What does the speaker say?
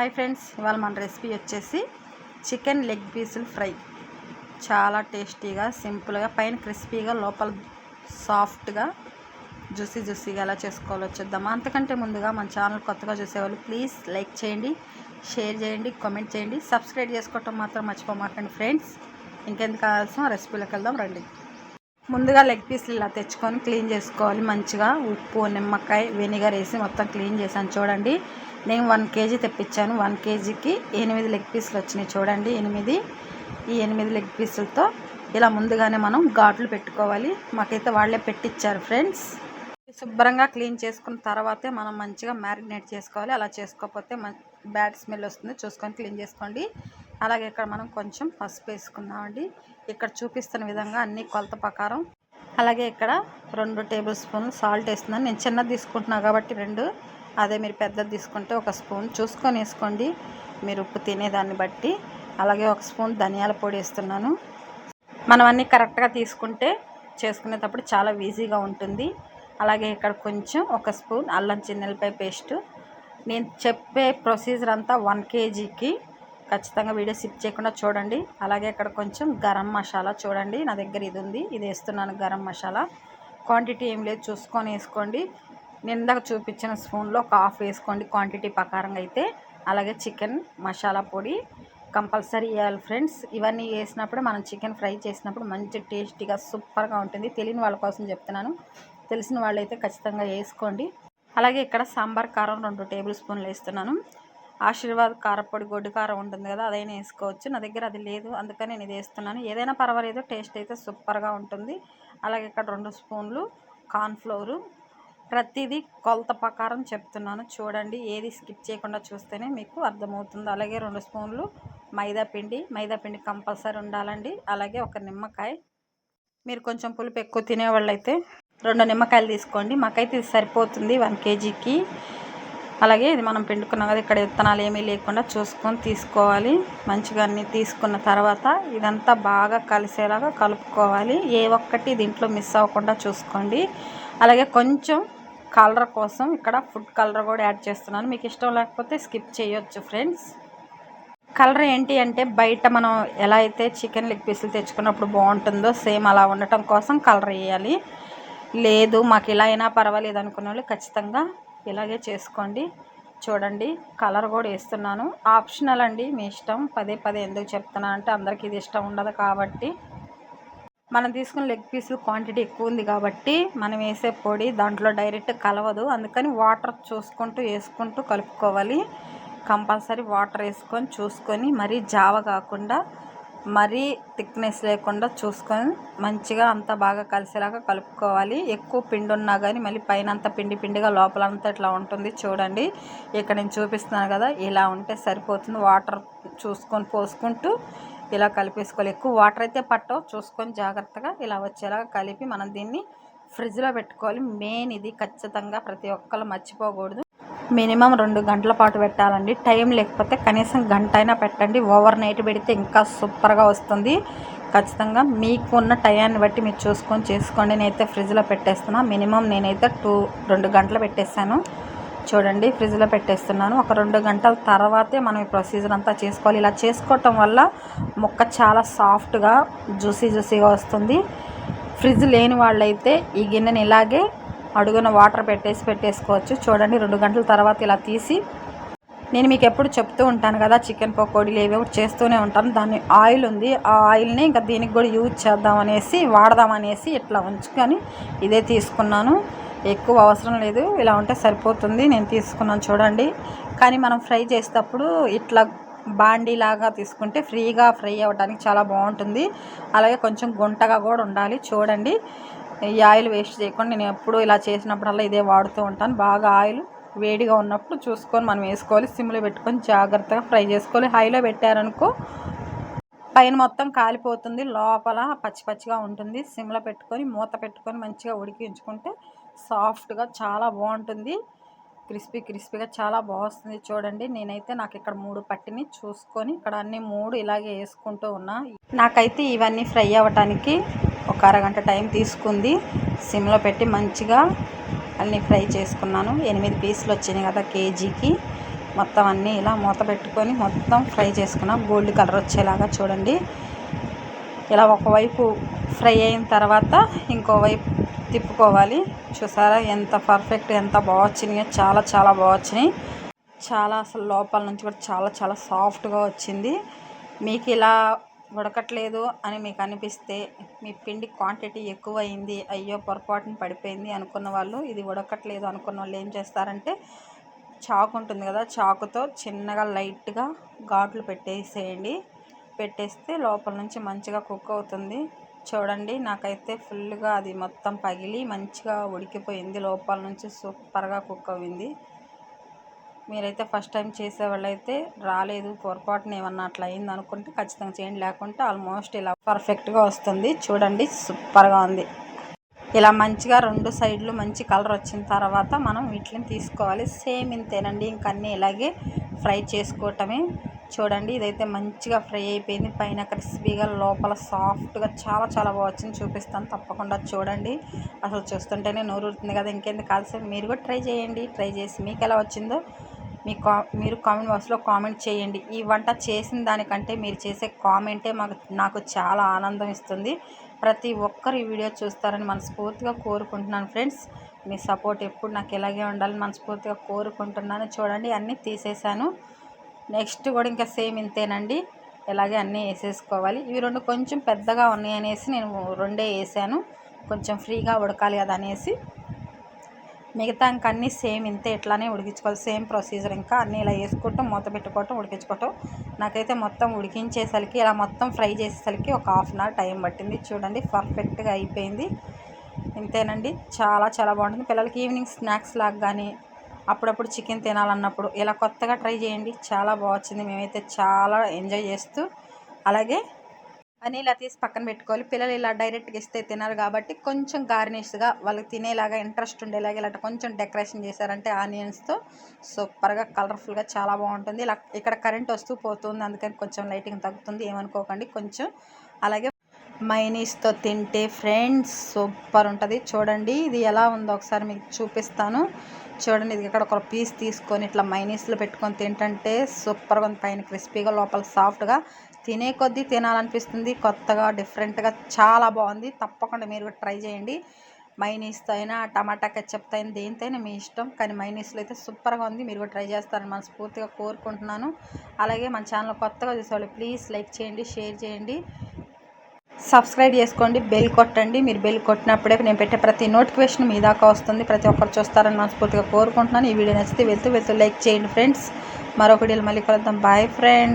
Hi friends ఇవాళ మన recipe వచ్చేసి చికెన్ లెగ్ పీసులు ఫ్రై. చాలా టేస్టీగా సింపుల్గా పైన క్రిస్పీగా లోపల సాఫ్ట్గా జ్యూసీ జ్యూసీగా ఎలా చేసుకోవాలో వచ్చేద్దామా అంతకంటే ముందుగా మన ఛానల్ కొత్తగా చూసేవాళ్ళు ప్లీజ్ లైక్ చేయండి షేర్ చేయండి కామెంట్ చేయండి సబ్స్క్రైబ్ చేసుకోవటం మాత్రం మర్చిపోమాకండి ఫ్రెండ్స్. ఇంకెందుకు కావాల్సిన రెసిపీలోకి వెళ్దాం రండి. ముందుగా లెగ్ పీస్లు ఇలా తెచ్చుకొని క్లీన్ చేసుకోవాలి. మంచిగా ఉప్పు నిమ్మకాయ వెనిగర్ వేసి మొత్తం క్లీన్ చేశాను. చూడండి నేను వన్ కేజీ తెప్పించాను. వన్ కేజీకి ఎనిమిది లెగ్ పీసులు వచ్చినాయి. చూడండి ఎనిమిది. ఈ ఎనిమిది లెగ్ పీసులతో ఇలా ముందుగానే మనం ఘాట్లు పెట్టుకోవాలి. మాకైతే వాళ్ళే పెట్టించారు ఫ్రెండ్స్ శుభ్రంగా క్లీన్ చేసుకున్న తర్వాతే మనం మంచిగా మ్యారినేట్ చేసుకోవాలి. అలా చేసుకోకపోతే బ్యాడ్ స్మెల్ వస్తుంది చూసుకొని క్లీన్ చేసుకోండి. అలాగే ఇక్కడ మనం కొంచెం పసుపు వేసుకుందామండి. ఇక్కడ చూపిస్తున్న విధంగా అన్ని కొలత ప్రకారం. అలాగే ఇక్కడ రెండు టేబుల్ స్పూన్లు సాల్ట్ వేస్తున్నాను. నేను చిన్నది తీసుకుంటున్నాను కాబట్టి రెండు. అదే మీరు పెద్దది తీసుకుంటే ఒక స్పూన్. చూసుకొని వేసుకోండి. మీరు ఉప్పు తినేదాన్ని బట్టి. అలాగే ఒక స్పూన్ ధనియాల పొడి వేస్తున్నాను. మనం అన్నీ కరెక్ట్గా తీసుకుంటే చేసుకునేటప్పుడు చాలా ఈజీగా ఉంటుంది. అలాగే ఇక్కడ కొంచెం ఒక స్పూన్ అల్లం చిన్నెలపై పేస్టు. నేను చెప్పే ప్రొసీజర్ అంతా వన్ కేజీకి ఖచ్చితంగా వీడియో సిప్ చేయకుండా చూడండి. అలాగే ఇక్కడ కొంచెం గరం మసాలా చూడండి. నా దగ్గర ఇది ఉంది. ఇది వేస్తున్నాను గరం మసాలా. క్వాంటిటీ ఏం లేదు. చూసుకొని వేసుకోండి. నేను ఇందాక చూపించిన స్పూన్లో ఒక హాఫ్ వేసుకోండి క్వాంటిటీ ప్రకారంగా అయితే. అలాగే చికెన్ మసాలా పొడి కంపల్సరీ వేయాలి ఫ్రెండ్స్. ఇవన్నీ వేసినప్పుడు మనం చికెన్ ఫ్రై చేసినప్పుడు మంచి టేస్టీగా సూపర్గా ఉంటుంది. తెలియని వాళ్ళ కోసం చెప్తున్నాను. తెలిసిన వాళ్ళైతే ఖచ్చితంగా వేసుకోండి. అలాగే ఇక్కడ సాంబార్ కారం రెండు టేబుల్ స్పూన్లు వేస్తున్నాను. ఆశీర్వాద్ కారపొడి గొడ్డు కారం ఉంటుంది కదా అదైనా వేసుకోవచ్చు. నా దగ్గర అది లేదు అందుకని నేను ఇది వేస్తున్నాను. ఏదైనా పర్వాలేదు టేస్ట్ అయితే సూపర్గా ఉంటుంది. అలాగే ఇక్కడ రెండు స్పూన్లు కార్న్ఫ్లోరు ప్రతిదీ కొలత ప్రకారం చెప్తున్నాను. చూడండి ఏది స్కిప్ చేయకుండా చూస్తేనే మీకు అర్థమవుతుంది. అలాగే రెండు స్పూన్లు మైదా పిండి. మైదా పిండి కంపల్సరీ ఉండాలండి. అలాగే ఒక నిమ్మకాయ. మీరు కొంచెం పులుపు ఎక్కువ తినేవాళ్ళు అయితే రెండు నిమ్మకాయలు తీసుకోండి. మాకైతే ఇది సరిపోతుంది వన్ కేజీకి. అలాగే ఇది మనం పిండుకున్నాం కదా ఇక్కడ విత్తనాలు ఏమీ లేకుండా చూసుకొని తీసుకోవాలి. మంచిగా అన్నీ తీసుకున్న తర్వాత ఇదంతా బాగా కలిసేలాగా కలుపుకోవాలి. ఏ ఒక్కటి దీంట్లో మిస్ అవ్వకుండా చూసుకోండి. అలాగే కొంచెం కలర్ కోసం ఇక్కడ ఫుడ్ కలర్ కూడా యాడ్ చేస్తున్నాను. మీకు ఇష్టం లేకపోతే స్కిప్ చేయొచ్చు ఫ్రెండ్స్. కలర్ ఏంటి అంటే బయట మనం ఎలా అయితే చికెన్ లెగ్ పీసులు తెచ్చుకున్నప్పుడు బాగుంటుందో సేమ్ అలా ఉండటం కోసం కలర్ వేయాలి. లేదు మాకు ఇలా అయినా పర్వాలేదు అనుకున్న వాళ్ళు ఖచ్చితంగా ఇలాగే చేసుకోండి. చూడండి కలర్ కూడా వేస్తున్నాను. ఆప్షనల్ అండి మీ ఇష్టం. పదే పదే ఎందుకు చెప్తున్నా అంటే అందరికీ ఇది ఇష్టం ఉండదు కాబట్టి. మనం తీసుకున్న లెగ్ పీసులు క్వాంటిటీ ఎక్కువ ఉంది కాబట్టి మనం వేసే పొడి దాంట్లో డైరెక్ట్ కలవదు. అందుకని వాటర్ చూసుకుంటూ వేసుకుంటూ కలుపుకోవాలి. కంపల్సరీ వాటర్ వేసుకొని చూసుకొని మరీ జావ కాకుండా మరీ థిక్నెస్ లేకుండా చూసుకొని మంచిగా అంతా బాగా కలిసేలాగా కలుపుకోవాలి. ఎక్కువ పిండి ఉన్నా కానీ మళ్ళీ పైన అంతా పిండి పిండిగా లోపలంతా ఇట్లా ఉంటుంది చూడండి. ఇక్కడ నేను చూపిస్తున్నాను కదా ఇలా ఉంటే సరిపోతుంది. వాటర్ చూసుకొని పోసుకుంటూ ఇలా కలిపేసుకోవాలి. ఎక్కువ వాటర్ అయితే పట్టవు చూసుకొని జాగ్రత్తగా ఇలా వచ్చేలాగా కలిపి మనం దీన్ని ఫ్రిడ్జ్లో పెట్టుకోవాలి. మెయిన్ ఇది ఖచ్చితంగా ప్రతి ఒక్కరు మర్చిపోకూడదు. మినిమం రెండు గంటల పాటు పెట్టాలండి. టైం లేకపోతే కనీసం గంట అయినా పెట్టండి. ఓవర్ నైట్ పెడితే ఇంకా సూపర్గా వస్తుంది. ఖచ్చితంగా మీకు ఉన్న టయాన్ని బట్టి మీరు చూసుకొని చేసుకోండి. నేనైతే ఫ్రిడ్జ్లో పెట్టేస్తున్నా. మినిమం నేనైతే టూ రెండు గంటలు పెట్టేస్తాను చూడండి ఫ్రిడ్జ్లో పెట్టేస్తున్నాను. ఒక రెండు గంటల తర్వాతే మనం ఈ ప్రొసీజర్ అంతా చేసుకోవాలి. ఇలా చేసుకోవటం వల్ల ముక్క చాలా సాఫ్ట్గా జ్యూసీ జ్యూసీగా వస్తుంది. ఫ్రిడ్జ్ లేని వాళ్ళైతే ఈ గిన్నెని ఇలాగే అడుగున వాటర్ పెట్టేసి పెట్టేసుకోవచ్చు. చూడండి రెండు గంటల తర్వాత ఇలా తీసి నేను మీకు ఎప్పుడు చెప్తూ ఉంటాను కదా చికెన్ పకోడీలు ఏవి చేస్తూనే ఉంటాను. దాన్ని ఆయిల్ ఉంది. ఆ ఆయిల్ని ఇంకా దీనికి కూడా యూజ్ చేద్దామనేసి వాడదామనేసి ఇట్లా ఉంచుకొని ఇదే తీసుకున్నాను. ఎక్కువ అవసరం లేదు. ఇలా ఉంటే సరిపోతుంది. నేను తీసుకున్నాను చూడండి. కానీ మనం ఫ్రై చేసేటప్పుడు ఇట్లా బాండీ లాగా తీసుకుంటే ఫ్రీగా ఫ్రై అవ్వడానికి చాలా బాగుంటుంది. అలాగే కొంచెం గుంటగా కూడా ఉండాలి. చూడండి. ఈ ఆయిల్ వేస్ట్ చేయకుండా నేను ఎప్పుడు ఇలా చేసినప్పుడల్లా ఇదే వాడుతూ ఉంటాను. బాగా ఆయిల్ వేడిగా ఉన్నప్పుడు చూసుకొని మనం వేసుకోవాలి. సిమ్లో పెట్టుకొని జాగ్రత్తగా ఫ్రై చేసుకోవాలి. హైలో పెట్టారనుకో పైన మొత్తం కాలిపోతుంది. లోపల పచ్చి పచ్చిగా ఉంటుంది. సిమ్లో పెట్టుకొని మూత పెట్టుకొని మంచిగా ఉడికించుకుంటే సాఫ్ట్గా చాలా బాగుంటుంది. క్రిస్పీ క్రిస్పీగా చాలా బాగుంది చూడండి. నేనైతే నాకు ఇక్కడ మూడు పట్టిని చూసుకొని ఇక్కడ అన్ని మూడు ఇలాగే వేసుకుంటూ ఉన్నా. నాకైతే ఇవన్నీ ఫ్రై అవ్వటానికి ఒక అరగంట టైం తీసుకుంది. సిమ్లో పెట్టి మంచిగా అన్నీ ఫ్రై చేసుకున్నాను. ఎనిమిది పీసులు వచ్చినాయి కదా కేజీకి. మొత్తం అన్నీ ఇలా మూత పెట్టుకొని మొత్తం ఫ్రై చేసుకున్నాం. గోల్డ్ కలర్ వచ్చేలాగా చూడండి. ఇలా ఒకవైపు ఫ్రై అయిన తర్వాత ఇంకోవైపు తిప్పుకోవాలి. చూసారా ఎంత పర్ఫెక్ట్ ఎంత బాగా చాలా చాలా బాగా వచ్చినాయి. చాలా అసలు లోపల నుంచి కూడా చాలా చాలా సాఫ్ట్గా వచ్చింది. మీకు ఇలా ఉడకట్లేదు అని మీకు అనిపిస్తే మీ పిండి క్వాంటిటీ ఎక్కువ అయింది అయ్యో పొరపాటున పడిపోయింది అనుకున్న వాళ్ళు ఇది ఉడకట్లేదు అనుకున్న వాళ్ళు ఏం చేస్తారంటే చాకు ఉంటుంది కదా చాకుతో చిన్నగా లైట్గా ఘాట్లు పెట్టేసేయండి. పెట్టేస్తే లోపల నుంచి మంచిగా కుక్ అవుతుంది. చూడండి నాకైతే ఫుల్గా అది మొత్తం పగిలి మంచిగా ఉడికిపోయింది. లోపల నుంచి సూపర్గా కుక్ అయింది మీరైతే ఫస్ట్ టైం చేసే వాళ్ళైతే రాలేదు పొరపాటున ఏమన్నా అట్లా అయింది అనుకుంటే ఖచ్చితంగా చేయండి. లేకుంటే ఆల్మోస్ట్ ఇలా పర్ఫెక్ట్గా వస్తుంది. చూడండి సూపర్గా ఉంది. ఇలా మంచిగా రెండు సైడ్లు మంచి కలర్ వచ్చిన తర్వాత మనం వీటిని తీసుకోవాలి. సేమ్ ఇంతేనండి. ఇంకన్నీ ఇలాగే ఫ్రై చేసుకోవటమే. చూడండి ఇదైతే మంచిగా ఫ్రై అయిపోయింది. పైన క్రిస్పీగా లోపల సాఫ్ట్గా చాలా చాలా బాగా వచ్చింది. చూపిస్తాను తప్పకుండా చూడండి. అసలు చూస్తుంటేనే నోరు కదా. ఇంకెందుకు కాల్సి మీరు కూడా ట్రై చేయండి. ట్రై చేసి మీకు ఎలా వచ్చిందో మీ కా మీరు కామెంట్ బాక్స్లో కామెంట్ చేయండి. ఈ వంట చేసిన దానికంటే మీరు చేసే కామెంటే మాకు నాకు చాలా ఆనందం ఇస్తుంది. ప్రతి ఒక్కరు ఈ వీడియో చూస్తారని మనస్ఫూర్తిగా కోరుకుంటున్నాను ఫ్రెండ్స్. మీ సపోర్ట్ ఎప్పుడు నాకు ఇలాగే ఉండాలని మనస్ఫూర్తిగా కోరుకుంటున్నాను. చూడండి అన్నీ తీసేసాను నెక్స్ట్ కూడా ఇంకా సేమ్ ఇంతేనండి. ఇలాగే అన్నీ వేసేసుకోవాలి. ఇవి రెండు కొంచెం పెద్దగా ఉన్నాయి అనేసి నేను రెండే వేసాను. కొంచెం ఫ్రీగా ఉడకాలి కదా అనేసి. మిగతా ఇంకా అన్నీ సేమ్ ఇంతే ఇట్లానే ఉడికించుకోవాలి. సేమ్ ప్రొసీజర్ ఇంకా అన్నీ ఇలా వేసుకోవటం మూత పెట్టుకోవటం ఉడికించుకోవటం. నాకైతే మొత్తం ఉడికించేసరికి ఇలా మొత్తం ఫ్రై చేసేసరికి ఒక హాఫ్ అన్ అవర్ టైం పట్టింది. చూడండి పర్ఫెక్ట్గా అయిపోయింది. ఇంతేనండి. చాలా చాలా బాగుంటుంది. పిల్లలకి ఈవినింగ్ స్నాక్స్ లాగా కానీ అప్పుడప్పుడు చికెన్ తినాలన్నప్పుడు ఇలా కొత్తగా ట్రై చేయండి. చాలా బాగా వచ్చింది. మేమైతే చాలా ఎంజాయ్ చేస్తూ అలాగే అని ఇలా తీసి పక్కన పెట్టుకోవాలి. పిల్లలు ఇలా డైరెక్ట్గా ఇస్తే తినరు కాబట్టి కొంచెం గార్నిష్గా వాళ్ళకి తినేలాగా ఇంట్రెస్ట్ ఉండేలాగా ఇలా కొంచెం డెకరేషన్ చేశారంటే ఆనియన్స్తో సూపర్గా కలర్ఫుల్గా చాలా బాగుంటుంది. ఇలా ఇక్కడ కరెంట్ వస్తూ పోతుంది. అందుకని కొంచెం లైటింగ్ తగ్గుతుంది. ఏమనుకోకండి. కొంచెం అలాగే మైనీస్తో తింటే ఫ్రెండ్స్ సూపర్ ఉంటుంది. చూడండి ఇది ఎలా ఉందో ఒకసారి మీకు చూపిస్తాను. చూడండి ఇది ఇక్కడ ఒక పీస్ తీసుకొని ఇట్లా మైనీస్లో పెట్టుకొని తింటంటే సూపర్గా ఉంది. పైన క్రిస్పీగా లోపల సాఫ్ట్గా తినే కొద్దీ తినాలనిపిస్తుంది. కొత్తగా డిఫరెంట్గా చాలా బాగుంది. తప్పకుండా మీరు ట్రై చేయండి. మైనీస్తో అయినా టమాటా కెచ్చప్తో అయినా దేనితో అయినా మీ ఇష్టం. కానీ మైనీస్లో అయితే సూపర్గా ఉంది. మీరు కూడా ట్రై చేస్తారని మనస్ఫూర్తిగా కోరుకుంటున్నాను. అలాగే మన ఛానల్ కొత్తగా చూసేవాళ్ళు ప్లీజ్ లైక్ చేయండి షేర్ చేయండి. సబ్స్క్రైబ్ చేసుకోండి బెల్ కొట్టండి. మీరు బెల్ కొట్టినప్పుడే నేను పెట్టే ప్రతి నోటిఫికేషన్ మీ దాకా వస్తుంది. ప్రతి ఒక్కరు చూస్తారని మనస్ఫూర్తిగా కోరుకుంటున్నాను. ఈ వీడియో నచ్చితే వెళ్తూ వెళ్తూ లైక్ చేయండి ఫ్రెండ్స్. మరొక వీడియోలో మళ్ళీ కలుద్దాం. Boy friend